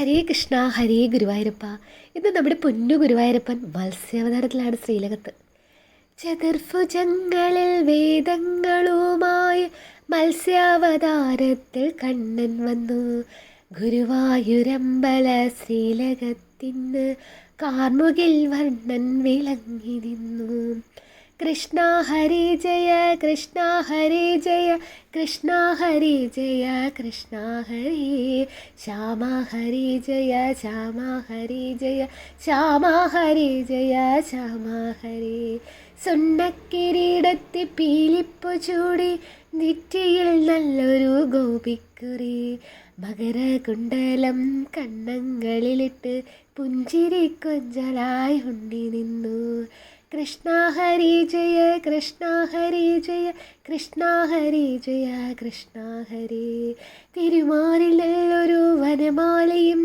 ഹരേ കൃഷ്ണ ഹരേ ഗുരുവായൂരപ്പ. ഇന്ന് നമ്മുടെ പൊന്നു ഗുരുവായൂരപ്പൻ മത്സ്യാവതാരത്തിലാണ് ശ്രീലകത്ത്. ചതുർഭുജങ്ങളിൽ വേദങ്ങളുമായി മത്സ്യാവതാരത്തിൽ കണ്ണൻ വന്നു. ഗുരുവായൂരമ്പല ശ്രീലകത്തിന് കാർമുകിൽ വർണൻ വിളങ്ങി നിന്നു. കൃഷ്ണ ഹരി ജയ കൃഷ്ണ ഹരി ജയ കൃഷ്ണ ഹരി ജയ കൃഷ്ണ ഹരി ശ്യാമ ഹരി ജയ ശ്യാമ ഹരി ജയ ശ്യാമ ഹരി ജയ ശ്യാമ ഹരി. സുണ്ണക്കിരീടത്തി പീലിപ്പു ചൂടി നെറ്റിയിൽ നല്ലൊരു ഗോപിക്കുറി. മകരകുണ്ടലം കണ്ണങ്ങളിലിട്ട് പുഞ്ചിരി കൊഞ്ചലായി ഉണ്ടി നിന്നു. കൃഷ്ണ ഹരി ജയ കൃഷ്ണ ഹരി ജയ കൃഷ്ണ ഹരി ജയ കൃഷ്ണ ഹരി. തിരുമാറിലൊരു വനമാലയും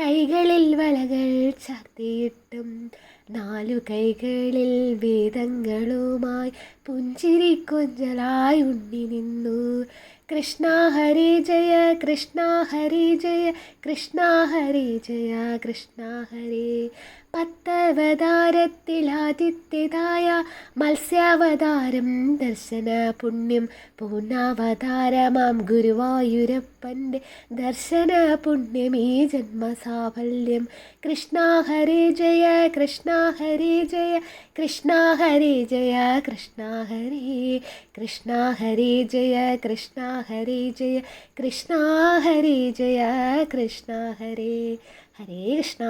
കൈകളിൽ വളകൾ ചാർത്തിയിട്ടും നാലു കൈകളിൽ വേദങ്ങളുമായി പുഞ്ചിരി കൊഞ്ചലായി ഉണ്ണി നിന്നു. കൃഷ്ണ ഹരി ജയ കൃഷ്ണ ഹരി ജയ കൃഷ്ണ ഹരി ജയ കൃഷ്ണ ഹരി. പത്തവതാരത്തിലാദിത്യതായ മത്സ്യാവതാരം ദർശന പുണ്യം പൂർണാവതാരമാം ഗുരുവായൂരപ്പന്റെ ദർശന പുണ്യം ഈ ജന്മസാഫല്യം. കൃഷ്ണ ഹരി ജയ കൃഷ്ണ ഹരി ജയ കൃഷ്ണ ഹരി ജയ കൃഷ്ണ ഹരി കൃഷ്ണ ഹരി ജയ കൃഷ്ണ ഹരി ജയ കൃഷ്ണ ഹരേ ജയ കൃഷ്ണ ഹരേ ഹരേ കൃഷ്ണ.